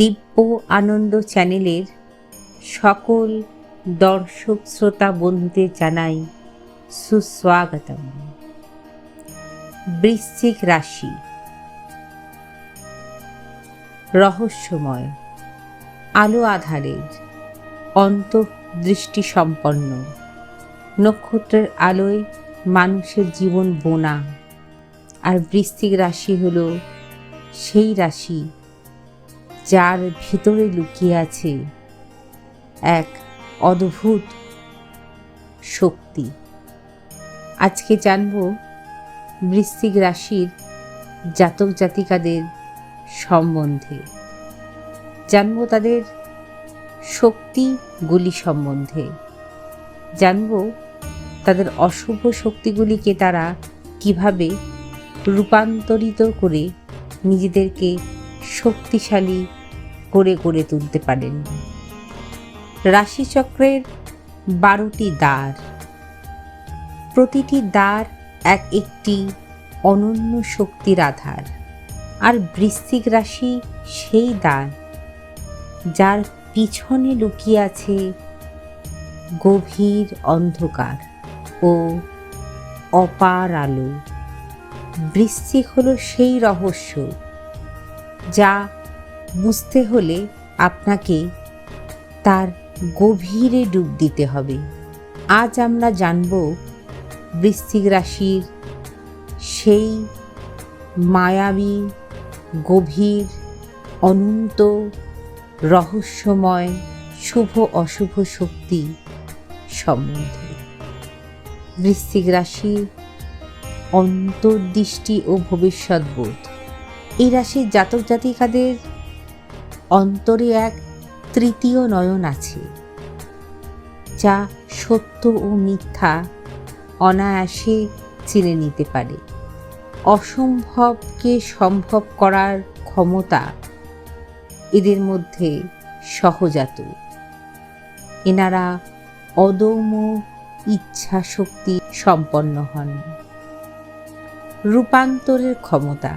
দিব্য আনন্দ চ্যানেলের সকল দর্শক শ্রোতা বন্ধুদের জানাই সুস্বাগতম। বৃশ্চিক রাশি। রহস্যময়। আলো আধারের অন্তর্দৃষ্টি সম্পন্ন। নক্ষত্রের আলোয় মানুষের জীবন বোনা। আর বৃশ্চিক রাশি হলো সেই রাশি যার ভিতরে লুকিয়ে আছে এক অদ্ভুত শক্তি। আজকে জানব বৃশ্চিক রাশির জাতক জাতিকাদের সম্বন্ধে। জানব তাদের শক্তিগুলি সম্বন্ধে। জানব তাদের অশুভ শক্তিগুলিকে তারা কীভাবে রূপান্তরিত করে নিজেদেরকে শক্তিশালী করে গড়ে তুলতে পারেন। রাশিচক্রের বারোটি দ্বার। প্রতিটি দ্বার এক একটি অনন্য শক্তির আধার। আর বৃশ্চিক রাশি সেই দ্বার, যার পিছনে লুকিয়ে আছে গভীর অন্ধকার ও অপার আলো। বৃশ্চিক হলো সেই রহস্য যা বুঝতে হলে আপনাকে তার গভীরে ডুব দিতে হবে। আজ আমরা জানব বৃশ্চিক রাশির সেই মায়াবী, গভীর, অনন্ত, রহস্যময়, শুভ অশুভ শক্তি সম্বন্ধে। বৃশ্চিক রাশির অন্তর্দৃষ্টি ও ভবিষ্যৎবোধ এই রাশির জাতক জাতিকাদের অন্তরে এক তৃতীয় নয়ন আছে, যা সত্য ও মিথ্যা অনায়াসে চিনে নিতে পারে। অসম্ভবকে সম্ভব করার ক্ষমতা এদের মধ্যে সহজাত। এনারা অদম্য ইচ্ছা শক্তি সম্পন্ন হন। রূপান্তরের ক্ষমতা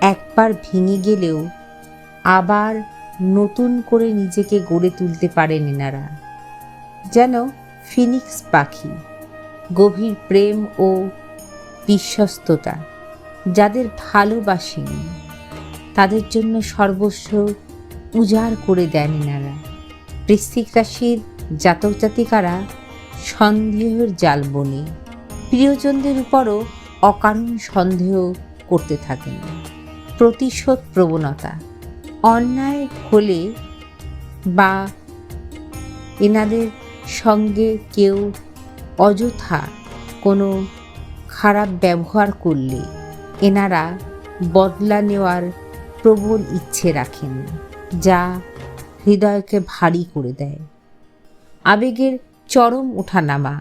একবার ভেঙে গেলেও আবার নতুন করে নিজেকে গড়ে তুলতে পারেন এনারা। যেন ফিনিক্স পাখি, গভীর প্রেম ও বিশ্বস্ততা যাদের ভালোবাসেন, তাদের জন্য সর্বস্ব উজাড় করে দেন এনারা। বৃশ্চিক রাশির জাতক জাতিকারা সন্দেহের জাল বনে, প্রিয়জনদের উপরও অকারণ সন্দেহ করতে থাকেন। প্রতিশোধ প্রবণতা অন্যায় হলে বা এনাদের সঙ্গে কেউ অযথা কোনো খারাপ ব্যবহার করলে এনারা বদলা নেওয়ার প্রবল ইচ্ছে রাখেন, যা হৃদয়কে ভারী করে দেয়। আবেগের চরম ওঠানামা,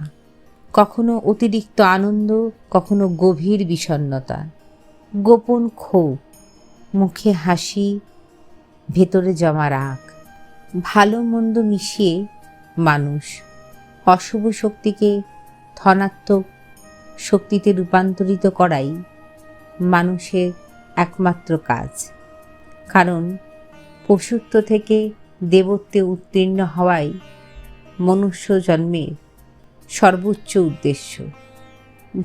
কখনো অতিরিক্ত আনন্দ, কখনো গভীর বিষণ্নতা গোপন ক্ষোভ, মুখে হাসি ভেতরে জমা রাগ ভালো মন্দ মিশিয়ে মানুষ, অশুভ শক্তিকে ধনাত্মক শক্তিতে রূপান্তরিত করাই মানুষের একমাত্র কাজ। কারণ পশুত্ব থেকে দেবত্বে উত্তীর্ণ হওয়াই মনুষ্য জন্মের সর্বোচ্চ উদ্দেশ্য।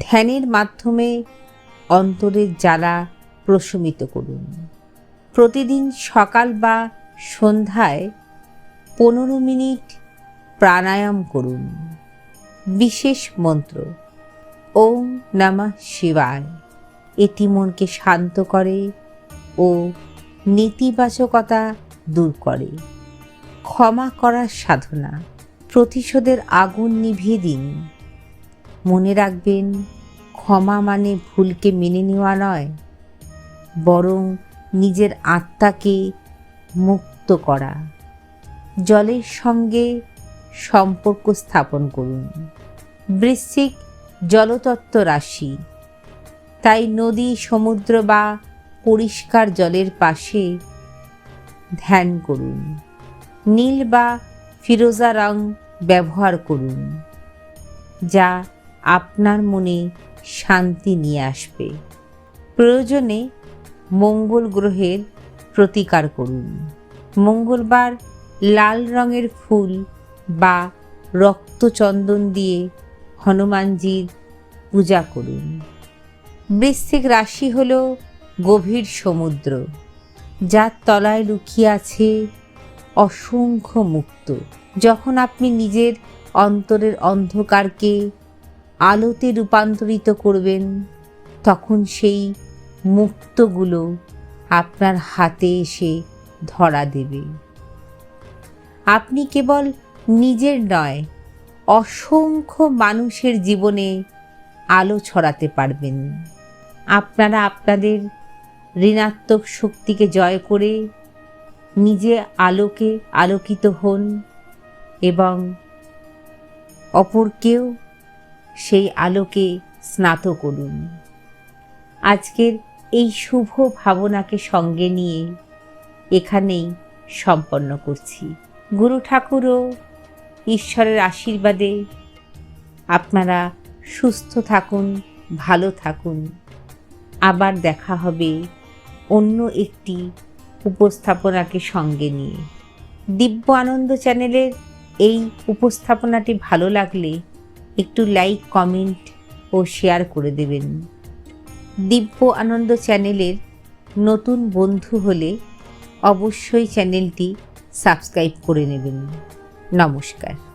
ধ্যানের মাধ্যমে অন্তরের জ্বালা প্রশমিত করুন। প্রতিদিন সকাল বা সন্ধ্যায় পনেরো মিনিট প্রাণায়াম করুন। বিশেষ মন্ত্র, ওম নমঃ শিবায়। এটি মনকে শান্ত করে ও নেতিবাচকতা দূর করে। ক্ষমা করার সাধনা, প্রতিশোধের আগুন নিভিয়ে দিন। মনে রাখবেন, ক্ষমা মানে ভুলকে মেনে নেওয়া নয়, বরং নিজের আত্মাকে মুক্ত করা। জলের সঙ্গে সম্পর্ক স্থাপন করুন। বৃশ্চিক জলতত্ত্ব রাশি। তাই নদী, সমুদ্র বা পরিষ্কার জলের পাশে ধ্যান করুন। নীল বা ফিরোজা রং ব্যবহার করুন, যা আপনার মনে শান্তি নিয়ে আসবে। প্রয়োজনে মঙ্গল গ্রহের প্রতিকার করুন। মঙ্গলবার লাল রঙের ফুল বা রক্তচন্দন দিয়ে হনুমানজির পূজা করুন। বৃশ্চিক রাশি হল গভীর সমুদ্র, যার তলায় লুকিয়ে আছে অসংখ্য মুক্ত। যখন আপনি নিজের অন্তরের অন্ধকারকে আলোতে রূপান্তরিত করবেন, তখন সেই মুক্তগুলো আপনার হাতে এসে ধরা দেবে। আপনি কেবল নিজের নয়, অসংখ্য মানুষের জীবনে আলো ছড়াতে পারবেন। আপনারা আপনাদের ঋণাত্মক শক্তিকে জয় করে নিজে আলোকে আলোকিত হন এবং অপরকেও সেই আলোকে স্নাত করুন। আজকের এই শুভ ভাবনাকে সঙ্গে নিয়ে এখানেই সম্পন্ন করছি। গুরু ঠাকুরও ঈশ্বরের আশীর্বাদে আপনারা সুস্থ থাকুন, ভালো থাকুন। আবার দেখা হবে অন্য একটি উপস্থাপনাকে সঙ্গে নিয়ে। দিব্য আনন্দ চ্যানেলের এই উপস্থাপনাটি ভালো লাগলে একটু লাইক, কমেন্ট ও শেয়ার করে দেবেন। দিব্য আনন্দ চ্যানেলের নতুন বন্ধু হলে অবশ্যই চ্যানেলটি সাবস্ক্রাইব করে নেবেন। নমস্কার।